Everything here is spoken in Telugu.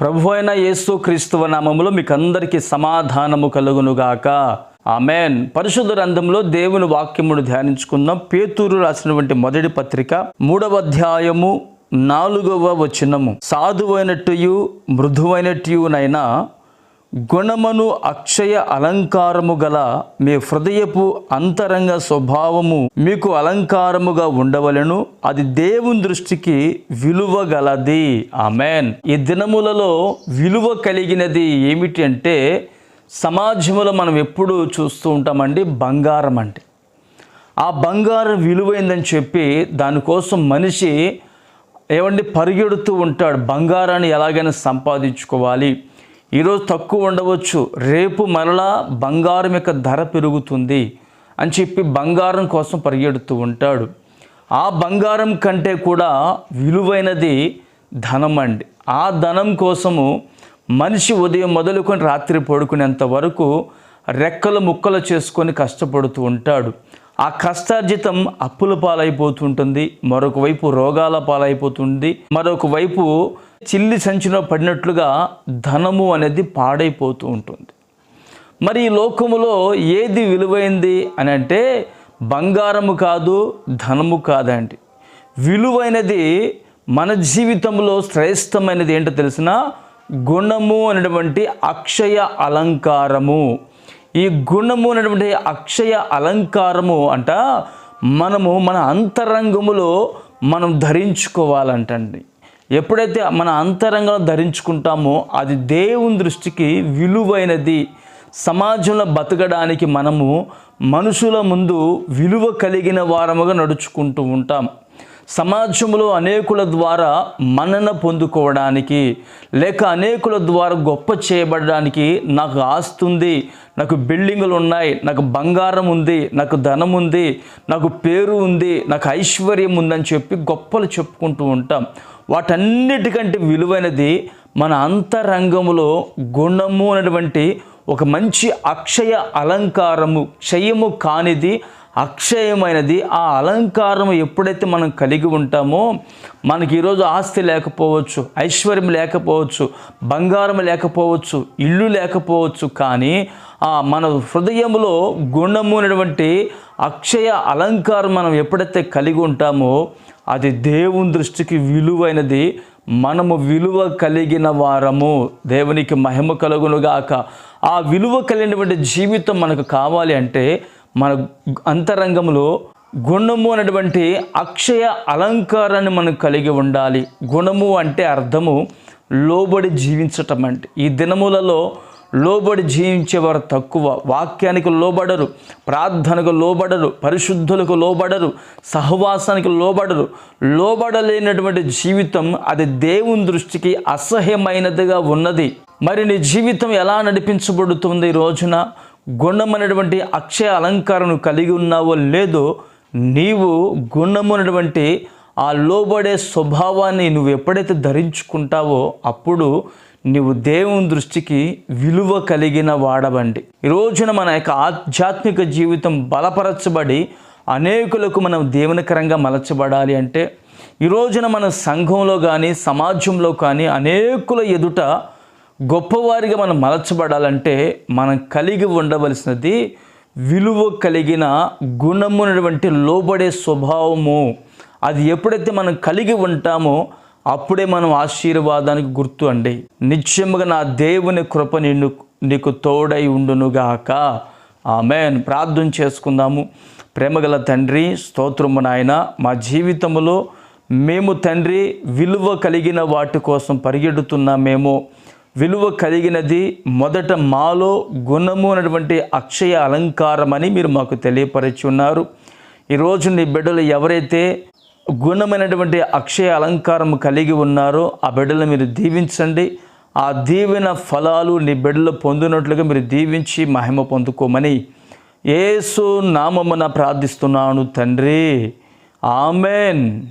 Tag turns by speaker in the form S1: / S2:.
S1: ప్రభు అయిన యేసు క్రీస్తువ నామములో మీకు అందరికీ సమాధానము కలుగునుగాక. ఆమెన్. పరిశుద్ధ రంధంలో దేవుని వాక్యమును ధ్యానించుకుందాం. పేతూరు రాసినటువంటి మొదటి పత్రిక మూడవ అధ్యాయము నాలుగవ వచనము. సాధువైనట్టుయు మృదువైనట్టుయునైనా గుణమును అక్షయ అలంకారము గల మీ హృదయపు అంతరంగ స్వభావము మీకు అలంకారముగా ఉండవలెను. అది దేవుని దృష్టికి విలువ గలది. ఆమెన్. ఈ దినములలో విలువ కలిగినది ఏమిటి అంటే సమాజంలో మనం ఎప్పుడు చూస్తూ ఉంటామండి బంగారం అంటే ఆ బంగారం విలువైందని చెప్పి దానికోసం మనిషి ఏమండి పరిగెడుతూ ఉంటాడు. బంగారాన్ని ఎలాగైనా సంపాదించుకోవాలి. ఈరోజు తక్కువ ఉండవచ్చు. రేపు మరలా బంగారం యొక్క ధర పెరుగుతుంది అని చెప్పి బంగారం కోసం పరిగెడుతూ ఉంటాడు. ఆ బంగారం కంటే కూడా విలువైనది ధనం అండి ఆ ధనం కోసము మనిషి ఉదయం మొదలుకొని రాత్రి పడుకునేంత వరకు రెక్కలు ముక్కలు చేసుకొని కష్టపడుతూ ఉంటాడు. ఆ కష్టార్జితం అప్పుల పాలైపోతుంటుంది. మరొక వైపు రోగాల పాలైపోతుంది. మరొక వైపు చిల్లి సంచిలో పడినట్లుగా ధనము అనేది పాడైపోతూ ఉంటుంది. మరి ఈ లోకములో ఏది విలువైంది అని అంటే బంగారము కాదు ధనము కాదండి. విలువైనది మన జీవితంలో శ్రేష్టమైనది ఏంటో తెలిసిన గుణము అనేటువంటి అక్షయ అలంకారము. ఈ గుణము అనేటువంటి అక్షయ అలంకారము అంట మనము మన అంతరంగములో మనం ధరించుకోవాలంటండి. ఎప్పుడైతే మన అంతరంగంలో ధరించుకుంటామో అది దేవుని దృష్టికి విలువైనది. సమాజంలో బతకడానికి మనము మనుషుల ముందు విలువ కలిగిన వారముగా నడుచుకుంటూ ఉంటాం. సమాజంలో అనేకుల ద్వారా మన్నన పొందుకోవడానికి లేక అనేకుల ద్వారా గొప్ప చేయబడడానికి నాకు ఆస్తుంది నాకు బిల్డింగులు ఉన్నాయి నాకు బంగారం ఉంది నాకు ధనం ఉంది నాకు పేరు ఉంది నాకు ఐశ్వర్యం ఉందని చెప్పి గొప్పలు చెప్పుకుంటూ ఉంటాం. వాటన్నిటికంటే విలువైనది మన అంతరంగంలో గుణము అనేటువంటి ఒక మంచి అక్షయ అలంకారము క్షయము కానిది అక్షయమైనది. ఆ అలంకారం ఎప్పుడైతే మనం కలిగి ఉంటామో మనకి ఈరోజు ఆస్తి లేకపోవచ్చు ఐశ్వర్యం లేకపోవచ్చు బంగారం లేకపోవచ్చు ఇల్లు లేకపోవచ్చు కానీ ఆ మన హృదయంలో గుణము అనేటువంటి అక్షయ అలంకారం మనం ఎప్పుడైతే కలిగి ఉంటామో అది దేవుని దృష్టికి విలువైనది. మనము విలువ కలిగిన వారము. దేవునికి మహిమ కలుగునుగాక. ఆ విలువ కలిగినటువంటి జీవితం మనకు కావాలి అంటే మన అంతరంగంలో గుణము అనేటువంటి అక్షయ అలంకారాన్ని మనం కలిగి ఉండాలి. గుణము అంటే అర్థము లోబడి జీవించటం అంటే. ఈ దినములలో లోబడి జీవించేవారు తక్కువ. వాక్యానికి లోబడరు ప్రార్థనకు లోబడరు పరిశుద్ధులకు లోబడరు సహవాసానికి లోబడరు. లోబడలేనటువంటి జీవితం అది దేవుని దృష్టికి అసహ్యమైనదిగా ఉన్నది. మరి నీ జీవితం ఎలా నడిపించబడుతుంది ఈ రోజున గుణమైనటువంటి అక్షయ అలంకారం కలిగి ఉన్నావో లేదో నీవు గుణమైనటువంటి ఆ లోబడే స్వభావాన్ని నువ్వు ఎప్పుడైతే ధరించుకుంటావో అప్పుడు నీవు దేవుని దృష్టికి విలువ కలిగిన వాడవండి. ఈ రోజున మన యొక్క ఆధ్యాత్మిక జీవితం బలపరచబడి అనేకులకు మనం దేవునికరంగా మలచబడాలి అంటే ఈ రోజున మన సంఘంలో కానీ సమాజంలో కానీ అనేకుల ఎదుట గొప్పవారిగా మనం మలచబడాలంటే మనం కలిగి ఉండవలసినది విలువ కలిగిన గుణమునటువంటి లోబడే స్వభావము. అది ఎప్పుడైతే మనం కలిగి ఉంటామో అప్పుడే మనం ఆశీర్వాదానికి గుర్తు అండి. నిత్యముగా నా దేవుని కృప నిన్ను నీకు తోడై ఉండునుగాక. ఆమెన్. ప్రార్థన చేసుకుందాము. ప్రేమగల తండ్రి స్తోత్రము నాయన మా జీవితంలో మేము తండ్రి విలువ కలిగిన వాటి కోసం పరిగెడుతున్నామేమో విలువ కలిగినది మొదట మాలో గుణము అనేటువంటి అక్షయ అలంకారం అని మీరు మాకు తెలియపరిచి ఉన్నారు. ఈరోజు నీ బిడ్డలు ఎవరైతే గుణమైనటువంటి అక్షయ అలంకారం కలిగి ఉన్నారో ఆ బిడ్డలు మీరు దీవించండి. ఆ దీవెన ఫలాలు నీ బిడ్డలు పొందినట్లుగా మీరు దీవించి మహిమ పొందుకోమని ఏసు నామమున ప్రార్థిస్తున్నాను తండ్రి. ఆమెన్.